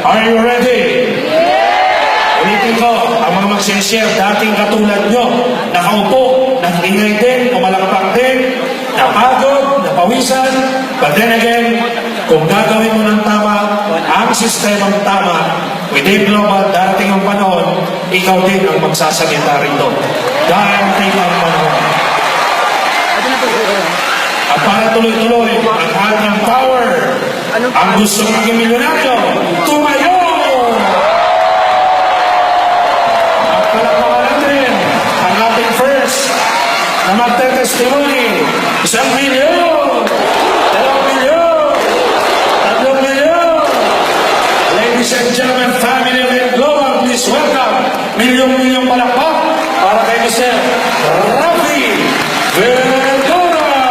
Are you ready? Ulitin ko, ang mga magsishare, dating katulad nyo, nakaupo, nag-ingay din, pumalakpak din, napagod, napawisan, but then again, kung gagawin mo ng tama, ang sistemang tama, within global, darating ang panahon, ikaw din ang magsasalita rito. Darating ang panahon. At para tuloy-tuloy, ang lahat ng power, ang gusto maging milyonaryo, tumayo! At palakpakan natin ang ating first na magte-testimony. Isang milyon! Dalawang milyon! Tatlong milyon! Ladies and gentlemen, family of El Global, please welcome milyong-milyong palakpak para kay Mr. Rafi Vergara!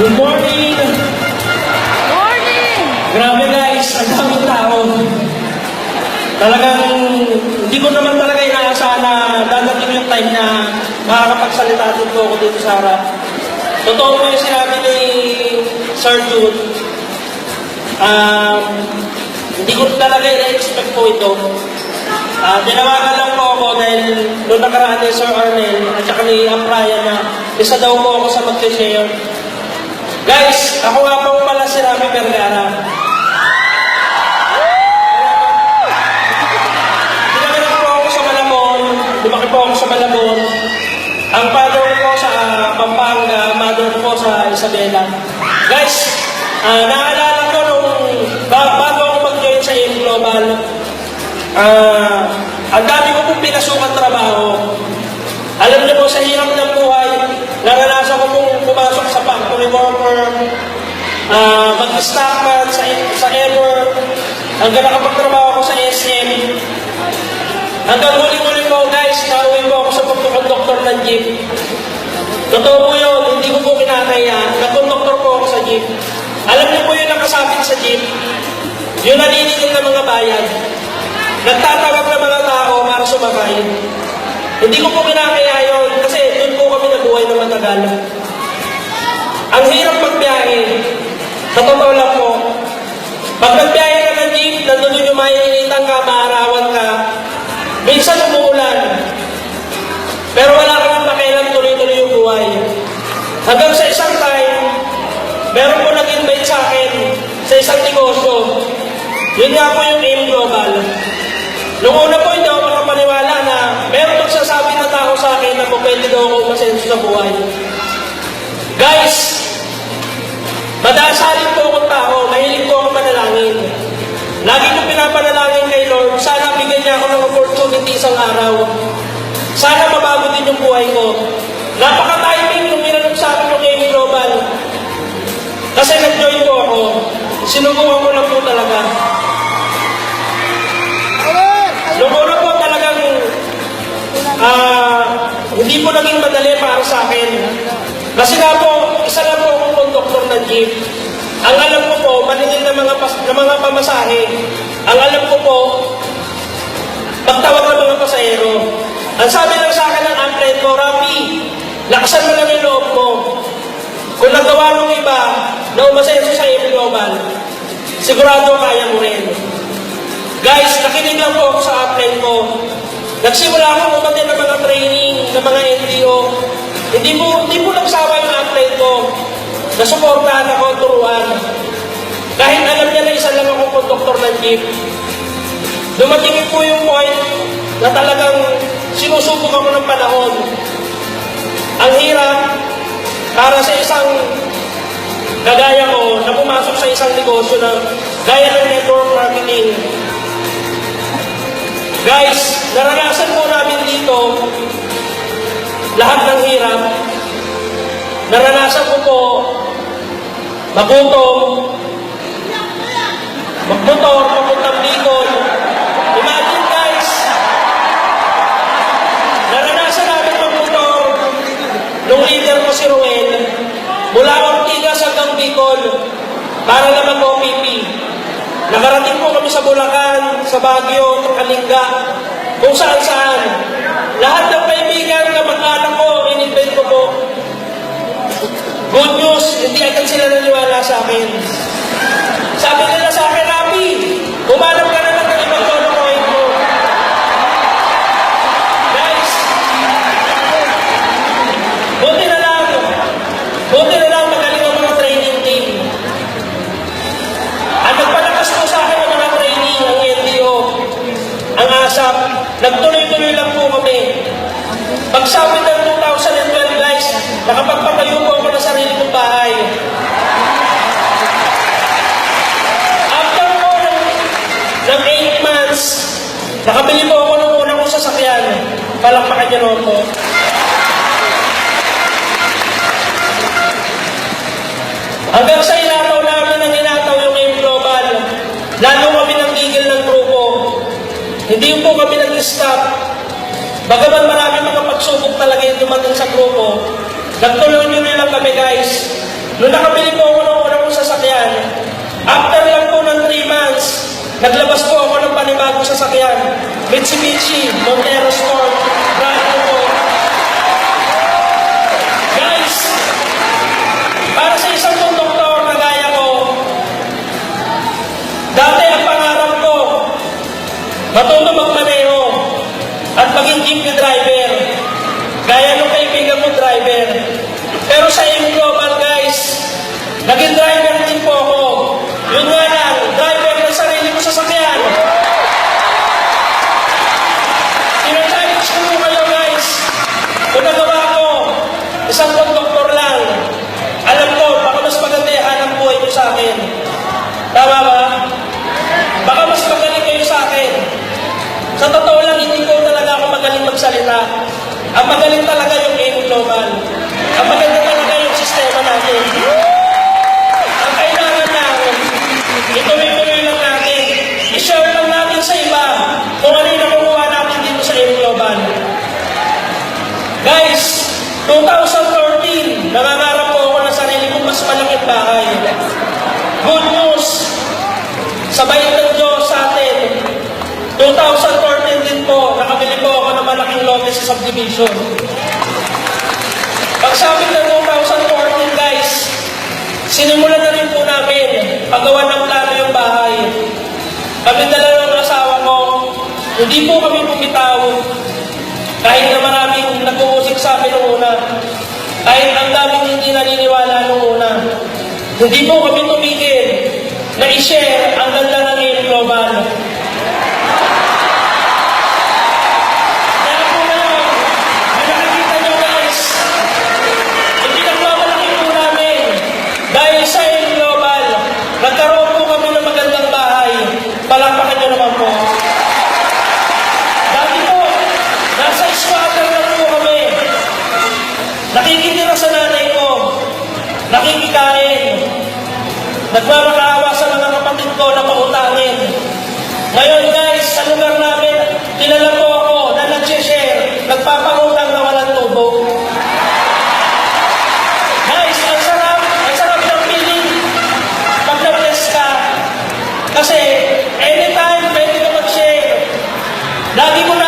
Good morning! Morning! Grabe guys, ang daming tao. Talagang hindi ko naman talaga inaasahan na dadating yung time na makakapagsalita din po ako dito sa harap. Totoo po yung sinabi ni Sir Jude. Um, hindi ko talaga ina-expect po ito. Ah, dinawagan lang po ako dahil noong nakaraan ni Sir Arnel at saka ni Aprayan na isa daw po ako sa mag-share. Guys, ako nga po pala si Rami Vergara. Sa Isabela. Guys, ah, naalala ko nung ba- bago ako mag-join sa AM Global, ah, ang dami ko pong pinasukan trabaho. Alam niyo po, sa hirap ng buhay, naranasan ko pong pumasok sa factory worker, uh, mag-stockman sa, sa Ever, hanggang nakapagtrabaho ako sa SM. Hanggang huli-huli po guys, nauwi po ako sa pagkukonduktor ng jeep. Totoo po yun, Alam niyo po yung nakasabit sa jeep, yung naniningil ng mga bayan. Nagtatawag ng mga tao para sumakay. Hindi ko po kinakaya yun kasi doon po kami nabuhay ng matagal. Ang hirap magbiyahe. Sa totoo lang po. Pag nagbiyahe ka ng jeep, nandun yung mainitan ka, maarawan ka. Minsan umuulan. Pero wala ka nang pakialam tuloy-tuloy yung buhay. Hanggang sa isang time, meron po akin sa isang negosyo. Yun nga po yung AIM Global. Noong una po, hindi ako makapaniwala na meron magsasabi na tao sa akin na pwede daw ako masenso sa buhay. Guys, madasalin po akong tao, mahilig po ako manalangin. Lagi ko pinapanalangin kay Lord, sana bigyan niya ako ng opportunity isang araw. Sana mabago din yung buhay ko. Napaka-timing Sinubukan ko lang po talaga. Noong una po talagang ah, hindi po naging madali para sa akin. Kasi nga po, isa lang po akong konduktor ng jeep. Ang alam ko po, maningil ng mga, pas, ng mga pamasahe. Ang alam ko po, magtawag ng mga pasahero. Ang sabi lang sa akin ng upline ko, Rapi, lakasan mo lang yung loob mo. Kung nagawa ng iba na umasenso sa global, sigurado kaya mo rin. Guys, nakinig lang po ako sa upline ko. Nagsimula ako umatin ng mga training, ng mga NDO. Hindi po, hindi po nagsawa yung upline ko. Nasuportahan ako, turuan. Kahit alam niya na isa lang ako konduktor ng jeep. Dumating po yung point na talagang sinusubok ako ng panahon. Ang hirap para sa isang kagaya ko na pumasok sa isang negosyo na gaya ng network marketing. Guys, naranasan po namin dito lahat ng hirap. Naranasan ko po magutom, magmotor, papuntang Bicol. Imagine guys, naranasan namin magmotor nung leader ko si Ruel mula Ortigas hanggang Bicol para na mag-OPP. Nakarating po kami sa Bulacan, sa Baguio, Kalinga, kung saan saan. Lahat ng kaibigan na mag-anak ko, in-invite ko po. Good news, hindi agad sila naniwala sa akin. Sabi nila sa akin, Rapi, umanap ka na lang ng ibang tono coin mo. Guys, buti na lang, buti na lang magaling ang mga training team. Ang nagpalakas po sa akin ng mga training, ang LDO, ang ASAP, nagtuloy-tuloy lang po kami. Pagsapit ng 2012, guys, nakapagpatayo po ako ng sarili kong bahay. After po ng, ng 8 months, nakabili po ako ng unang kong sasakyan. Palakpakan niyo naman po. Hanggang sa inataw namin ang inataw yung AIM Global, lalo kami ng gigil ng grupo. Hindi po kami nag-stop. Bagaman marami mga pagsubok talaga yung dumating sa grupo, nagtuloy-tuloy lang kami guys. Noong nakabili po ako ng unang kong sasakyan, after lang po ng 3 months, naglabas po ako ng panibagong sasakyan. Mitsubishi, Montero Sport, brand new po. Guys, para sa isang konduktor na gaya ko, dati ang pangarap ko, matuto magmaneho at maging jeepney driver. Gaya ng kaibigan ko driver. Pero sa M Global guys, naging driver isang konduktor lang, alam ko, baka mas maganda yung hanap buhay ko sa akin. Tama ba? Baka mas magaling kayo sa akin. Sa totoo lang, hindi ko talaga ako magaling magsalita. Ang magaling talaga yung AIM Global. Ang maganda talaga yung sistema natin. Ang kailangan lang, ituloy-tuloy lang natin. I-share lang natin sa iba kung ano yung nakukuha natin dito sa AIM Global. Guys, 2014, nangangarap po ako ng sarili kong mas malaking bahay. Good news, sa bait ng Diyos sa atin, 2014 din po, nakabili po ako ng malaking subdivision. Pagsabit ng 2014, guys, sinimulan na rin po namin paggawa ng plano yung bahay. Kami dalawa ng asawa ko, hindi po kami pumitaw. Kahit na maraming nag-uusik sa amin noong una. Kahit ang daming hindi naniniwala noong una. Hindi po kami tumigil na i-share ang ganda ng AIM Global. Kaya po ngayon, may nakikita nyo guys, hindi nagmamalaki po namin. Dahil sa AIM Global, nagkaroon po kami ng magandang bahay. Palakpakan nyo naman po. Dati po, nasa squatter lang po kami. Nakikitira sa nanay ko. Nakikikain. Nagmamakaawa sa mga kapatid ko na pautangin. Ngayon guys, sa lugar namin, kilala po ako na nag-share, nagpapangutang na walang tubo. Guys, ang sarap, ang sarap ng feeling pag na-bless ka. Kasi, anytime pwede ka mag-share. Lagi ko naaalala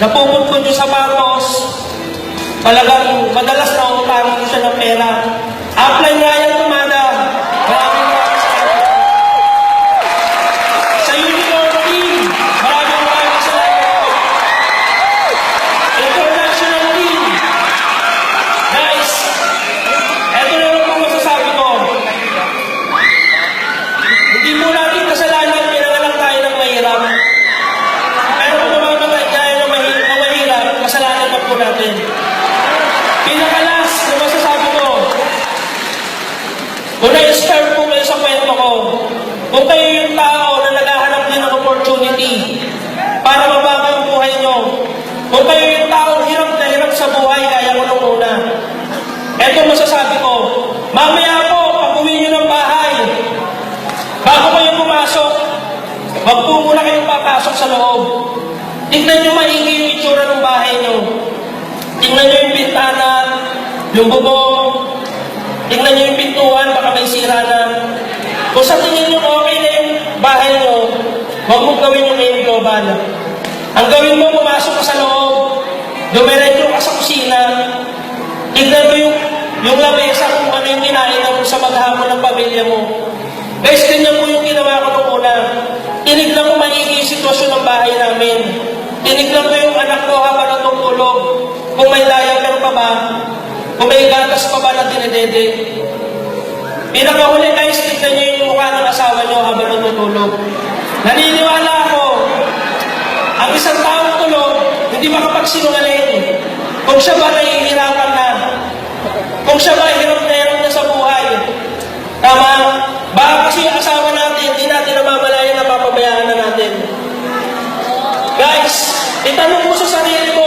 Napuputpun yung sapatos. Talagang madalas na utangan ko siya ng pera. Upline nga yan, tumada. Maraming maraming salamat. Sa Unicorn Team, maraming maraming salamat. International Team. Guys, eto na lang po masasabi ko. Hindi mo natin kasalanan, pinangalang tayo ng mahirap. Pero kung mamamatay tayo ng mahirap, ng mahirap kasalanan pa po natin. Pinakalas Kung kayo yung taong hirap na hirap sa buhay, kaya ko nung una. Eto masasabi ko, mamaya po, pag uwi nyo ng bahay, bago kayo pumasok, wag po muna kayong papasok sa loob. Tingnan nyo maigi yung itsura ng bahay nyo. Tingnan nyo yung bintana, yung bubong, tingnan nyo yung pintuan, baka may sira na. Kung sa tingin nyo okay na yung bahay nyo, huwag mong gawin yung main global. Ang gawin mo, pumasok ka sa loob, dumiretso ka sa kusina, tignan mo yung, yung lamesa kung ano yung kinain mo sa maghapon ng pamilya mo. Guys, ganyan po yung ginawa ko nung una. Tinignan ko maigi yung sitwasyon ng bahay namin. Tinignan ko yung anak ko habang natutulog. Kung may diaper pa ba, kung may gatas pa ba na dinedede. Pinakahuli guys, tignan niyo yung mukha ng asawa niyo habang natutulog. Naniniwala ako, ang isang taong tulog, hindi makapagsinungaling. Kung siya ba nahihirapan na, kung siya ba hirap na hirap na sa buhay, tama, baka kasi yung asawa natin, hindi natin namamalayan na papabayaan na natin. Guys, itanong mo sa sarili mo,